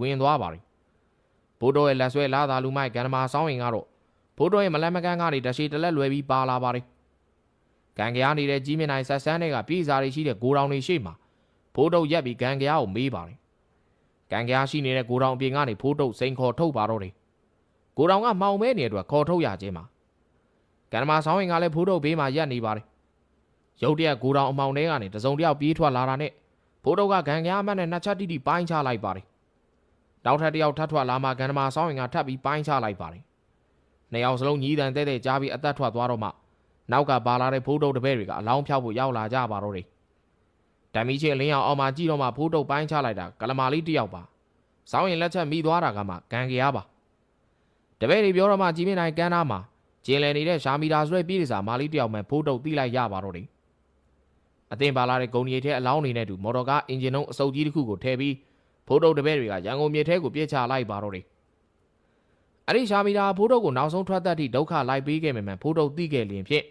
ဝင်သွားပါတယ်ဘိုးတော်ရဲ့လက်ဆွဲလာသာလူမိုက်ကန္ဓမာဆောင်းရင်ကတော့ဘိုးတော်ရဲ့မလန်မကန်းကနေတရှိတလက်လွယ်ပြီးပါလာပါတယ်ကံကြားနေတဲ့ကြီးမြင့်နိုင်ဆက်ဆန်းတွေကပြည်စာတွေရှိတဲ့ဂိုတောင်တွေရှိမှဘိုးတော်ရက်ပြီးကံကြားကိုမေးပါတယ်ကံကြားရှိနေတဲ့ဂိုတောင်အပြင်ကနေဘိုးတော်စိန်ခေါ်ထုတ်ပါတော့တယ်ဂိုတောင်ကမှောင်မဲနေအတွက်ခေါ်ထုတ်ရခြင်းမှာကန္ဓမာဆောင်းရင်ကလည်းဘိုးတော်ဘေးမှာရက်နေပါတယ်ရုတ်တရက်ဂိုတောင်အမောင်ထဲကနေတစုံတစ်ယောက်ပြေးထွက်လာတာနဲ့ဘိုးတော်ကကံကြားအမတ်နဲ့နှစ်ချက်တိတိပိုင်းချလိုက်ပါတယ် နောက်ထပ်တစ်ယောက်ထပ်ထွက်လာမှကန်ဓမာဆောင်းရင်ကထပ်ပြီးပိုင်းချလိုက်ပါတယ်။နှစ်ယောက်စလုံးညီးတန်တဲ့တဲ့ကြားပြီးအသက်ထွက်သွားတော့မှနောက်ကပါလာတဲ့ဖိုးတုပ်တပည့်တွေကအလောင်းဖြောက်ဖို့ရောက်လာကြပါတော့တယ်။ဓမီချင်းအလင်းအောင်အောင်မှကြည့်တော့မှဖိုးတုပ်ပိုင်းချလိုက်တာကလမာလေးတစ်ယောက်ပါ။ဆောင်းရင်လက်ချက်မိသွားတာကမှကန်ကြရပါ။တပည့်တွေပြောတော့မှကြီးမင်းနိုင်ကန်းသားမှာကျင်လည်နေတဲ့ရှာမီတာဆွဲပြေးစာမာလေးတစ်ယောက်မှဖိုးတုပ်တိလိုက်ရပါတော့တယ်။အသင်ပါလာတဲ့ဂုံရီထဲအလောင်းနေနဲ့တူမော်တော်ကားအင်ဂျင်လုံးအစုပ်ကြီးတစ်ခုကိုထည့်ပြီး ဖိုးတုပ်တပည့်တွေကရန်ကုန်မြေထဲကိုပြစ်ချလိုက်ပါတော့တယ်။အဲ့ဒီရှာမီတာဖိုးတုပ်ကိုနောက်ဆုံးထွက်သက်သည့်ဒုက္ခလိုက်ပေးခဲ့မှန်ဖိုးတုပ်သိခဲ့လျင်ဖြင့်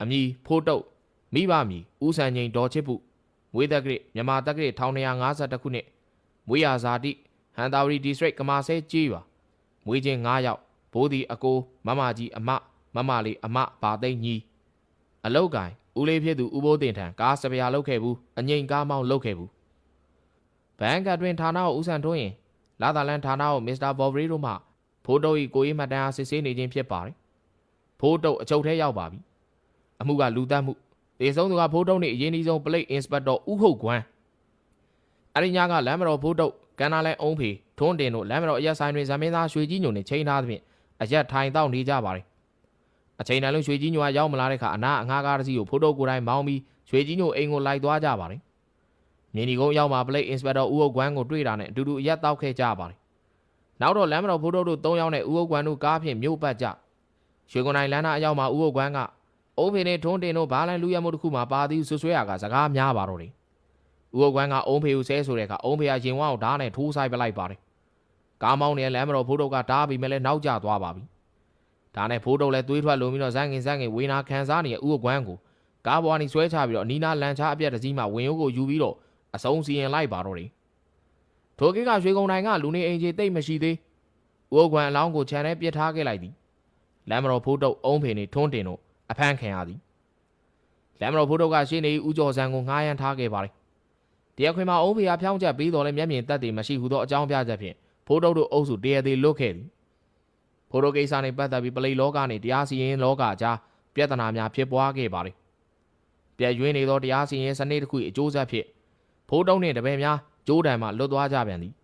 အမည်ဖိုးတုပ်မိဘမည်ဦးစံငိန်ဒေါ်ချစ်ပုမွေးသက်ဂရစ်မြန်မာသက်ဂရစ်1252ခုနှစ်မွေးရာဇာတိဟန်တာဝရီဒီစထရစ်ကမာဆဲကြီးရွာမွေးချင်း9ယောက်ဘိုးဒီအကိုမမကြီးအမမမလေးအမဘာသိန်းညီအလောက်ကင်ဦးလေးဖြစ်သူဦးဘိုးတင်ထံကားစပယ်လောက်ခဲ့ဘူးအငိန်ကားမောင်းလောက်ခဲ့ဘူး ဘန်ကတွင်ဌာနကိုဦးဆန်ထွန်းရင်လာသာလန်ဌာနကိုမစ္စတာဘော်ဘရီတို့မှဖိုးတုပ်၏ကိုရေးမှတ်တမ်းအားစစ်ဆေးနေခြင်းဖြစ်ပါတယ်။ဖိုးတုပ်အချုပ်ထဲရောက်ပါပြီ။အမှုကလူသတ်မှုတေဆုံးသူကဖိုးတုပ်နှင့်အရင်အဆုံးပလိတ်အင်စပက်တော်ဦးဟုတ်ကွမ်းအရိညာကလမ်းမတော်ဖိုးတုပ်ကန်နာလဲအုံးဖေထွန်းတင်တို့လမ်းမတော်အရက်ဆိုင်တွင်ဇမင်းသားရွှေကြီးညိုနှင့်ချိန်ထားသဖြင့်အရက်ထိုင်တောက်နေကြပါတယ်။အချိန်တန်လုံးရွှေကြီးညိုကရောက်မလာတဲ့အခါအနာအငှားကားတစ်စီးကိုဖိုးတုပ်ကိုယ်တိုင်မောင်းပြီးရွှေကြီးညိုအိမ်ကိုလိုက်သွားကြပါတယ်။ မြင်းဒီကုန်းရောက်မှာပလိတ်အင်စပက်တော်ဦးဟုတ်ကွမ်းကိုတွေ့တာနဲ့အတူတူအရက်တောက်ခဲ့ကြပါတယ်။နောက်တော့လမ်းမတော်ဖိုးတို့တို့၃ယောက်နဲ့ဦးဟုတ်ကွမ်းတို့ကားဖြင့်မြို့ပတ်ကြ။ရွှေကွန်တိုင်းလမ်းနာအရောက်မှာဦးဟုတ်ကွမ်းကအုံးဖေနဲ့ထွန်းတင်တို့ဘားလန်လူရမှုတစ်ခုမှပါသည်ဆွဆွဲရကစကားများပါတော့တယ်။ဦးဟုတ်ကွမ်းကအုံးဖေကိုဆဲဆိုတဲ့အခါအုံးဖေကရင်ဝါကိုဓာတ်နဲ့ထိုးဆိုင်ပလိုက်ပါတယ်။ကားမောင်းနေတဲ့လမ်းမတော်ဖိုးတို့ကဓာတ်ပြီးမဲ့လဲနောက်ကျသွားပါပြီ။ဒါနဲ့ဖိုးတို့လည်းသွေးထွက်လုံပြီးတော့ဇန်ငင်ဇန်ငင်ဝေနာခံစားနေတဲ့ဦးဟုတ်ကွမ်းကိုကားပေါ်ကနေဆွဲချပြီးတော့အနီးနားလန်ချအပြက်တစ်စီးမှဝင်ရုပ်ကိုယူပြီးတော့ အဆုံးစီရင်လိုက်ပါတော့တယ်။ထိုကိကရွှေကုံတိုင်းကလူနေအိမ်ကြီးတိတ်မရှိသေး။ဦးအကွမ်အလောင်းကိုခြံထဲပစ်ထားခဲ့လိုက်သည်။လမ်းမတော်ဖိုးတုပ်အုံးဖေနေထွန်းတင်တို့အဖမ်းခံရသည်။လမ်းမတော်ဖိုးတုပ်ကရှင်းနေဦးကျော်စံကိုငှားရမ်းထားခဲ့ပါတယ်။တရားခွင်မှာအုံးဖေအားဖြောင်းချက်ပြီးတော်လဲမျက်မြင်သက်သေမရှိဟုသောအကြောင်းပြချက်ဖြင့်ဖိုးတုပ်တို့အုပ်စုတရားသေးလွတ်ခဲ့သည်။ဖိုးတုပ်ကိစ္စနှင့်ပတ်သက်ပြီးပလိလောကနှင့်တရားစီရင်လောကကြားပြဿနာများဖြစ်ပွားခဲ့ပါတယ်။ပြည့်ရွေးနေသောတရားစီရင်စနစ်တစ်ခု၏အကျိုးဆက်ဖြင့် ဖိုးတုံးနှင့်တပည့်များကျိုးတံမှလွတ်သွားကြပြန်သည်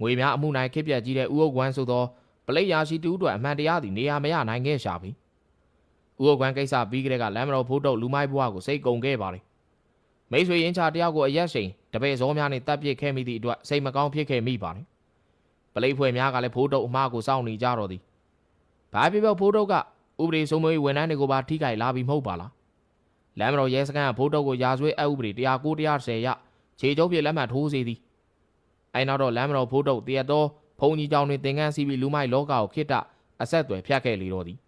ငွေများအမှုနိုင်ခစ်ပြက်ကြီးတဲ့ဥအုပ်ကွမ်းဆိုသောပလိတ်ရာရှိတူတို့အမှန်တရားသည်နေရာမရနိုင်ခဲ့ရှာပြီဥအုပ်ကွမ်းကိစ္စပြီးကြတဲ့ကလမ်းမတော်ဖိုးတုံးလူမိုက်ဘွားကိုစိတ်ကုန်ခဲ့ပါလေမိတ်ဆွေရင်းချတယောက်ကိုအရက်ရှိန်တပည့်စောများနှင့်တပ်ပစ်ခဲ့မိသည့်အတွက်စိတ်မကောင်းဖြစ်ခဲ့မိပါလေပလိတ်ဖွဲ့များကလည်းဖိုးတုံးအမှားကိုစောင့်နေကြတော့သည်ဘာဖြစ်ဖြစ်ဖိုးတုံးကဥပဒေစိုးမိုးရေးဝန်ထမ်းတွေကိုပါထိခိုက်လာပြီးမဟုတ်ပါလားလမ်းမတော်ရဲစခန်းကဖိုးတုံးကိုရာဇဝဲအဥပဒေ109 110ရ ခြေကျုပ်ပြလက်မှတ်ထိုးစေသည်အဲနောက်တော့လမ်းမတော်ဖိုးတုပ်တရက်တော်ဘုံကြီးကြောင်တွင်သင်္ကန်းစီးပြီးလူမိုက်လောကကိုခိတ္တအဆက်အသွယ်ဖြတ်ခဲ့လေတော့သည်